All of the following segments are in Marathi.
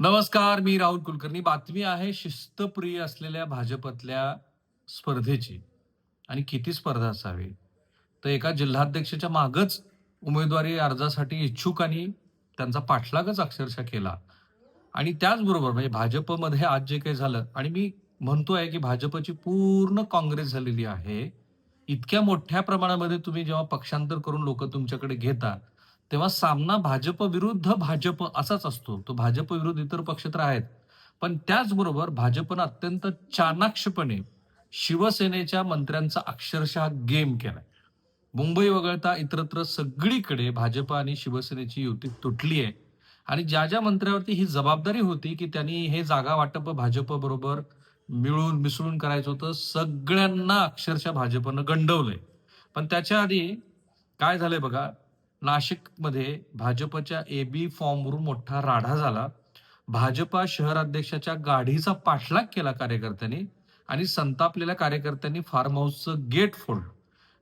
नमस्कार मी राहुल कुलकर्णी. बातमी आहे शिस्तप्रिय असलेल्या भाजपतल्या स्पर्धेची. आणि किती स्पर्धा असावी? तर एका जिल्हाध्यक्षाच्या मागच उमेदवारी अर्जासाठी इच्छुकांनी त्यांचा पाठलागच अक्षरशः केला. आणि त्याचबरोबर म्हणजे भाजपमध्ये आज जे काही झालं आणि मी म्हणतो आहे की भाजपची पूर्ण काँग्रेस झालेली आहे. इतक्या मोठ्या प्रमाणामध्ये तुम्ही जेव्हा पक्षांतर करून लोक तुमच्याकडे घेता तेव्हा सामना भाजप विरुद्ध भाजप असाच असतो. तो भाजप विरुद्ध इतर पक्ष तर आहेत. पण त्याचबरोबर भाजपनं अत्यंत चाणाक्षपणे शिवसेनेच्या मंत्र्यांचा अक्षरशः गेम केलाय. मुंबई वगळता इतरत्र सगळीकडे भाजप आणि शिवसेनेची युती तुटली आहे. आणि ज्या ज्या मंत्र्यावरती ही जबाबदारी होती की त्यांनी हे जागा वाटप भाजप बरोबर मिळून मिसळून करायचं होतं सगळ्यांना अक्षरशः भाजपनं गंडवलंय. पण त्याच्या आधी काय झालंय बघा नाशिकमध्ये भाजपच्या एबी फॉर्मवरून मोठा राढा झाला. भाजपा शहराध्यक्षाच्या गाडीचा पाठलाग केला कार्यकर्त्यांनी आणि संतापलेल्या कार्यकर्त्यांनी फार्म हाऊसचं गेट फोडलं.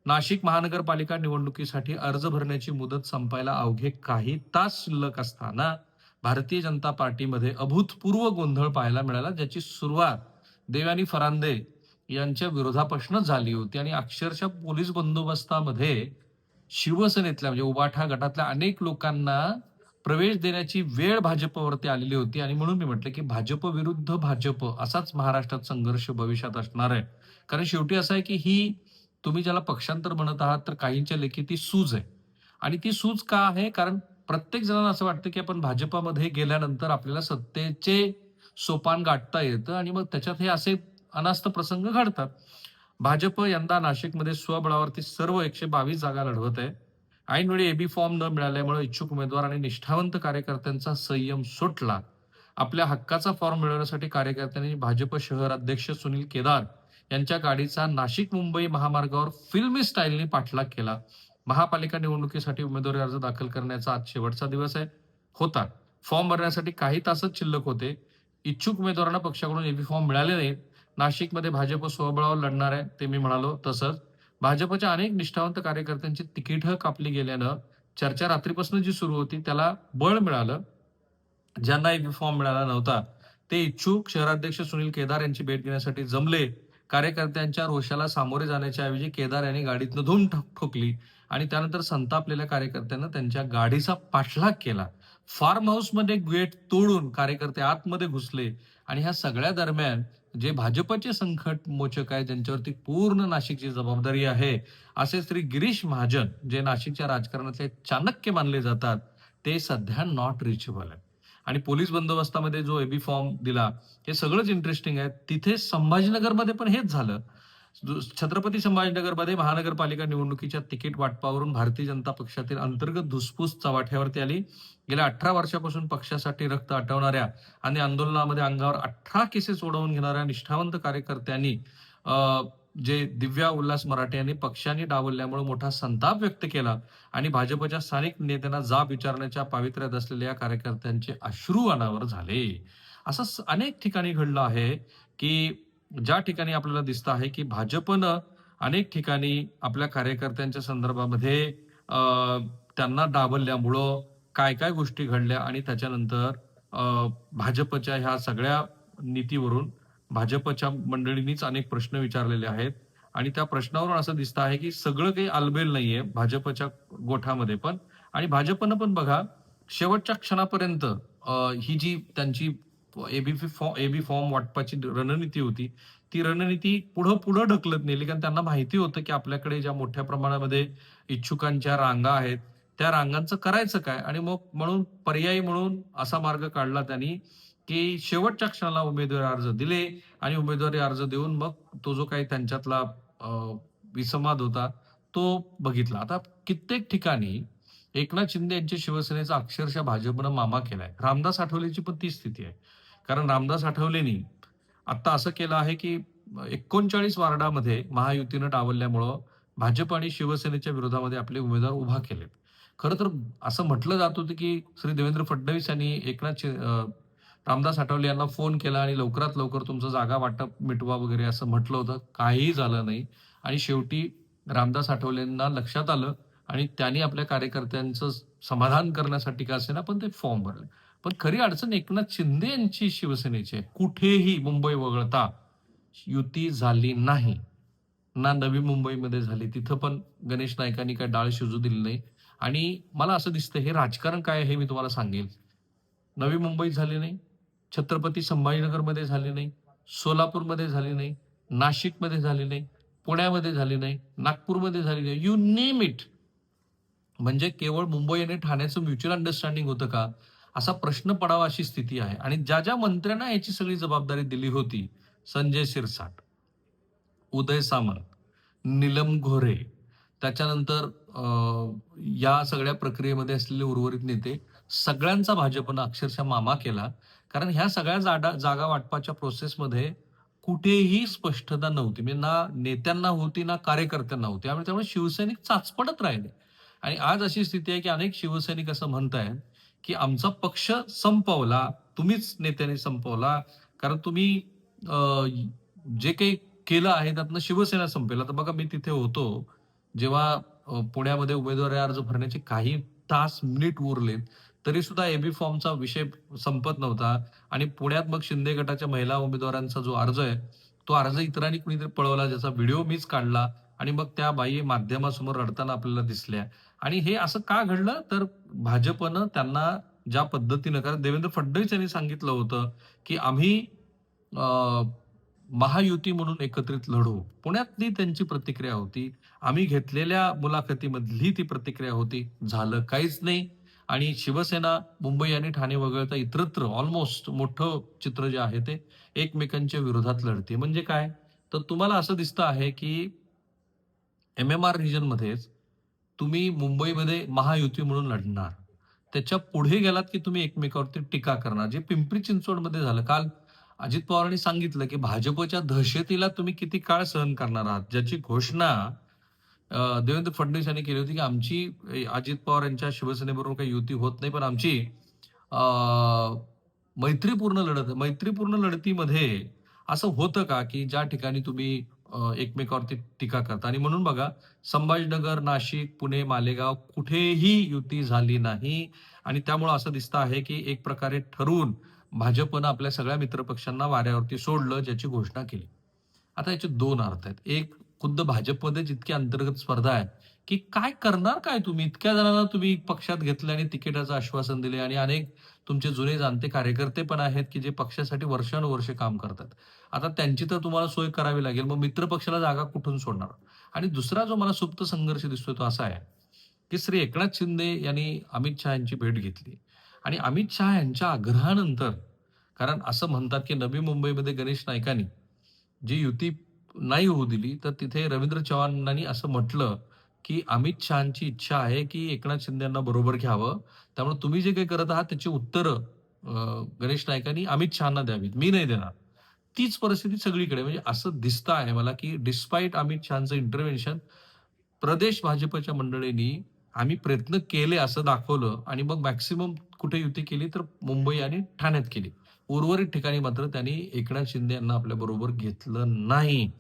नाशिक महानगरपालिका निवडणुकीसाठी अर्ज भरण्याची मुदत संपायला अवघे काही तास शिल्लक असताना भारतीय जनता पार्टीमध्ये अभूतपूर्व गोंधळ पाहायला मिळाला ज्याची सुरुवात देवानी फरांदे यांच्या विरोधापासूनच झाली होती. आणि अक्षरशः पोलीस बंदोबस्तामध्ये शिवसेनेतल्या म्हणजे उबाठा गटातल्या अनेक लोकांना प्रवेश देण्याची वेळ भाजपवरती आलेली होती आणि म्हणून मी म्हटलं की भाजप विरुद्ध भाजप असाच महाराष्ट्रात संघर्ष भविष्यात असणार आहे. कारण शेवटी असं आहे की ही तुम्ही ज्याला पक्षांतर म्हणत आहात तर काहींच्या लेखी ती सूज आहे. आणि ती सूज का आहे? कारण प्रत्येक जणांना असं वाटतं की आपण भाजपामध्ये गेल्यानंतर आपल्याला सत्तेचे सोपान गाठता येतं आणि मग त्याच्यात हे असे अनास्त प्रसंग घडतात. भाजप यंदा नाशिकमध्ये स्वबळावरती सर्व एकशे बावीस जागा लढवत आहे. ऐनवेळी एबी फॉर्म न मिळाल्यामुळे इच्छुक उमेदवार आणि निष्ठावंत कार्यकर्त्यांचा संयम सुटला. आपल्या हक्काचा फॉर्म मिळवण्यासाठी कार्यकर्त्यांनी भाजप शहर अध्यक्ष सुनील केदार यांच्या गाडीचा नाशिक मुंबई महामार्गावर फिल्मी स्टाईलने पाठलाग केला. महापालिका निवडणुकीसाठी उमेदवारी अर्ज दाखल करण्याचा आज शेवटचा दिवस आहे. होता. फॉर्म भरण्यासाठी काही तासच शिल्लक होते. इच्छुक उमेदवारांना पक्षाकडून एबी फॉर्म मिळाले नाहीत. नाशिकमध्ये भाजप स्वबळावर लढणार आहे ते मी म्हणालो तसंच. भाजपच्या अनेक निष्ठावंत कार्यकर्त्यांची तिकीटं कापली गेल्यानं चर्चा रात्रीपासून जी सुरू होती त्याला बळ मिळालं. ज्यांना एक फॉर्म मिळाला नव्हता ते इच्छुक शहराध्यक्ष सुनील केदार यांची भेट घेण्यासाठी जमले. कार्यकर्त्यांच्या रोषाला सामोरे जाण्याच्या ऐवजी केदार यांनी गाडीतनं धूम ठोकली आणि त्यानंतर संतापलेल्या कार्यकर्त्यांना त्यांच्या गाडीचा पाठलाग केला. फार्म हाऊसमध्ये गेट तोडून कार्यकर्ते आतमध्ये घुसले आणि ह्या सगळ्या दरम्यान जे भाजपचे संकट मोचक आहे ज्यांच्यावरती पूर्ण नाशिकची जबाबदारी आहे असे श्री गिरीश महाजन जे नाशिकच्या राजकारणातले चाणक्य मानले जातात ते सध्या नॉट रिचेबल आहे आणि पोलीस बंदोबस्तामध्ये जो एबी फॉर्म दिला हे सगळंच इंटरेस्टिंग आहे. तिथे संभाजीनगरमध्ये पण हेच झालं. छत्रपती संभाजीनगरमध्ये महानगरपालिका निवडणुकीच्या तिकीट वाटपावरून भारतीय जनता पक्षातील अंतर्गत धुसफूस चव्हाट्यावरती आली. गेल्या अठरा वर्षापासून पक्षासाठी रक्त आटवणाऱ्या आणि आंदोलनामध्ये अंगावर अठरा केसेस ओढवून घेणाऱ्या निष्ठावंत कार्यकर्त्यांनी जे दिव्या उल्हास मराठे यांनी पक्षाने डावलल्यामुळे मोठा संताप व्यक्त केला आणि भाजपच्या स्थानिक नेत्यांना जाब विचारण्याच्या पावित्र्यात असलेल्या या कार्यकर्त्यांचे अश्रू अनावर झाले. असं अनेक ठिकाणी घडलं आहे की ज्या ठिकाणी आपल्याला दिसतं आहे की भाजपनं अनेक ठिकाणी आपल्या कार्यकर्त्यांच्या संदर्भामध्ये त्यांना डावलल्यामुळं काय काय गोष्टी घडल्या आणि त्याच्यानंतर भाजपच्या ह्या सगळ्या नीतीवरून भाजपच्या मंडळींनीच अनेक प्रश्न विचारलेले आहेत. आणि त्या प्रश्नावरून असं दिसतं आहे की सगळं काही आलबेल नाहीये भाजपच्या गोठामध्ये पण. आणि भाजपनं पण बघा शेवटच्या क्षणापर्यंत ही जी त्यांची एबीपी फॉर्म एबी फॉर्म वाटपाची रणनीती होती. ती रणनीती पुढं पुढं ढकलत नेली. कारण त्यांना माहिती होतं की आपल्याकडे ज्या मोठ्या प्रमाणामध्ये इच्छुकांच्या रांगा आहेत त्या रांगांचं करायचं काय? आणि मग म्हणून पर्यायी म्हणून असा मार्ग काढला त्यांनी की शेवटच्या क्षणाला उमेदवारी अर्ज दिले आणि उमेदवारी अर्ज देऊन मग तो जो काही त्यांच्यातला विसंवाद होता तो बघितला. आता कित्येक ठिकाणी एकनाथ शिंदे यांच्या शिवसेनेचा अक्षरशः भाजपनं मामा केलाय. रामदास आठवलेची पण ती स्थिती आहे. कारण रामदास आठवलेनी आत्ता असं केलं आहे की एकोणचाळीस वार्डामध्ये महायुतीनं डावलल्यामुळं भाजप आणि शिवसेनेच्या विरोधामध्ये आपले उमेदवार उभा केलेत. खरं तर असं म्हटलं जात होतं की श्री देवेंद्र फडणवीस यांनी एकनाथ रामदास आठवले यांना फोन केला आणि लवकरात लवकर तुमचं जागा वाटप मिटवा वगैरे असं म्हटलं होतं. काहीही झालं नाही. आणि शेवटी रामदास आठवलेंना लक्षात आलं आणि त्यांनी आपल्या कार्यकर्त्यांचं समाधान करण्यासाठी का असेना पण ते फॉर्म भरले. पण खरी अडचण एकनाथ शिंदे यांची शिवसेनेची आहे. कुठेही मुंबई वगळता युती झाली नाही. ना नवी मुंबईमध्ये झाली तिथं पण गणेश नायकांनी काय डाळ शिजू दिली नाही. आणि मला असं दिसतं हे राजकारण काय आहे हे मी तुम्हाला सांगेल. नवी मुंबईत झाली नाही छत्रपती संभाजीनगरमध्ये झाली नाही सोलापूरमध्ये झाली नाही नाशिकमध्ये झाली नाही पुण्यामध्ये झाली नाही नागपूरमध्ये झाली नाही यू नेम इट म्हणजे केवळ मुंबई आणि ठाण्याचं म्युच्युअल अंडरस्टँडिंग होतं का? असा प्रश्न पडावा अशी स्थिती आहे. आणि ज्या ज्या मंत्र्यांना याची सगळी जबाबदारी दिली होती संजय शिरसाट उदय सामंत नीलम घोरे त्याच्यानंतर या सगळ्या प्रक्रियेमध्ये असलेले उर्वरित नेते सगळ्यांचा भाजपनं अक्षरशः मामा केला. कारण ह्या सगळ्या जागा जागा वाटपाच्या प्रोसेसमध्ये कुठेही स्पष्टता नव्हती. म्हणजे ना नेत्यांना होती ना कार्यकर्त्यांना होती. आणि त्यामुळे शिवसैनिक चाचपडत राहिले. आणि आज अशी स्थिती आहे की अनेक शिवसैनिक असं म्हणतायत की आमचा पक्ष संपवला तुम्हीच नेत्याने संपवला. कारण तुम्ही जे काही केलं आहे त्यातनं शिवसेना संपेल. आता बघा मी तिथे होतो. जेव्हा पुण्यामध्ये उमेदवारी अर्ज भरण्याचे काही तास मिनिट उरलेत तरी सुद्धा एबी फॉर्मचा विषय संपत नव्हता. आणि पुण्यात मग शिंदे गटाच्या महिला उमेदवारांचा जो अर्ज आहे तो अर्ज इतरांनी कुणीतरी पळवला ज्याचा व्हिडिओ मीच काढला. आणि मग त्या बाई माध्यमासमोर रडताना आपल्याला दिसल्या. आणि हे असं का घडलं? तर भाजपनं त्यांना ज्या पद्धतीनं कारण देवेंद्र फडणवीस यांनी सांगितलं होतं की आम्ही महायुती म्हणून एकत्रित लढू. पुण्यातली त्यांची प्रतिक्रिया होती. आम्ही घेतलेल्या मुलाखतीमधली ती प्रतिक्रिया होती. झालं काहीच नाही. आणि शिवसेना मुंबई आणि ठाणे वगळता इतरत्र ऑलमोस्ट मोठं चित्र जे आहे ते एकमेकांच्या विरोधात लढते. म्हणजे काय? तर तुम्हाला असं दिसतं आहे की एम एम आर रिजनमध्येच तुम्ही मुंबईमध्ये महायुती म्हणून लढणार. त्याच्या पुढे गेलात की तुम्ही एकमेकावरती टीका करणार. जे पिंपरी चिंचवडमध्ये झालं. काल अजित पवारांनी सांगितलं की भाजपच्या दहशतीला तुम्ही किती काळ सहन करणार आहात? ज्याची घोषणा देवेंद्र फडणवीस यांनी केली होती की आमची अजित पवार यांच्या शिवसेनेबरोबर काही युती होत नाही पण आमची मैत्रीपूर्ण लढत मैत्रीपूर्ण लढतीमध्ये असं होतं का की ज्या ठिकाणी तुम्ही एकमेकावरती टीका करता आणि म्हणून बघा संभाजीनगर नाशिक पुणे मालेगाव कुठेही युती झाली नाही. आणि त्यामुळे असं दिसतं आहे की एक प्रकारे ठरवून भाजपनं आपल्या सगळ्या मित्रपक्षांना वाऱ्यावरती सोडलं ज्याची घोषणा केली. आता याचे दोन अर्थ आहेत. एक खुद्द भाजपमध्ये जितकी अंतर्गत स्पर्धा आहे की काय करणार काय तुम्ही? इतक्या जणांना तुम्ही पक्षात घेतलं आणि तिकिटाचं आश्वासन दिले आणि अनेक तुमचे जुने जाणते कार्यकर्ते पण आहेत की जे पक्षासाठी वर्षानुवर्षे काम करतात. आता त्यांची तर तुम्हाला सोय करावी लागेल. मग मित्र पक्षाला जागा कुठून सोडणार? आणि दुसरा जो मला सुप्त संघर्ष दिसतोय तो असा आहे की श्री एकनाथ शिंदे यांनी अमित शहा यांची भेट घेतली. आणि अमित शहा यांच्या आग्रहानंतर कारण असं म्हणतात की नवी मुंबईमध्ये गणेश नायकांनी जी युती नाही होऊ दिली तर तिथे रवींद्र चव्हाणांनी असं म्हटलं की अमित शहाची इच्छा आहे की एकनाथ शिंदे यांना बरोबर घ्यावं. त्यामुळे तुम्ही जे काही करत आहात त्याची उत्तरं गणेश नायकांनी अमित शहाना द्यावीत. मी नाही देणार. तीच परिस्थिती सगळीकडे. म्हणजे असं दिसतं आहे मला की डिस्पाईट अमित शहाचं इंटरव्हेन्शन प्रदेश भाजपच्या मंडळींनी आम्ही प्रयत्न केले असं दाखवलं आणि मग मॅक्सिमम कुठे युती केली तर मुंबई आणि ठाण्यात केली. उर्वरित ठिकाणी मात्र त्यांनी एकनाथ शिंदे यांना आपल्या बरोबर घेतलं नाही.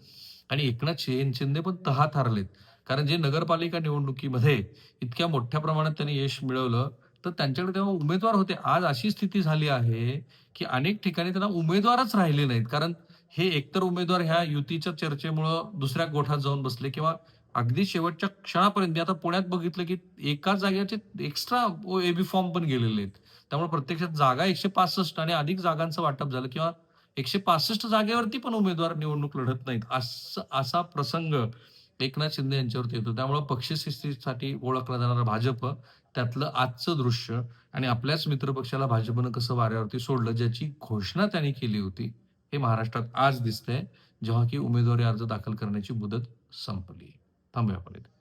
आणि एकनाथ शिंदे पण तहात हारलेत कारण जे नगरपालिका निवडणुकीमध्ये इतक्या मोठ्या प्रमाणात त्यांनी यश मिळवलं तर त्यांच्याकडे तेव्हा उमेदवार होते. आज अशी स्थिती झाली आहे की अनेक ठिकाणी त्यांना उमेदवारच राहिले नाहीत. कारण हे एकतर उमेदवार ह्या युतीच्या चर्चेमुळं दुसऱ्या गोठात जाऊन बसले किंवा अगदी शेवटच्या क्षणापर्यंत मी आता पुण्यात बघितलं की एका जागेचे एक्स्ट्रा एबी फॉर्म पण गेलेले आहेत. त्यामुळे प्रत्यक्षात जागा एकशे पासष्ट आणि अधिक जागांचं वाटप झालं किंवा एकशे पासष्ट जागेवरती पण उमेदवार निवडणूक लढत नाहीत. असं असा प्रसंग एकनाथ शिंदे यांच्यावरती येतो. त्यामुळे पक्षशिस्तीसाठी ओळखला जाणारा भाजप त्यातलं आजचं दृश्य आणि आपल्याच मित्रपक्षाला भाजपनं कसं वाऱ्यावरती सोडलं ज्याची घोषणा त्यांनी केली होती हे महाराष्ट्रात आज दिसतंय जेव्हा की उमेदवारी अर्ज दाखल करण्याची मुदत संपली. थांबूया आपण इथे.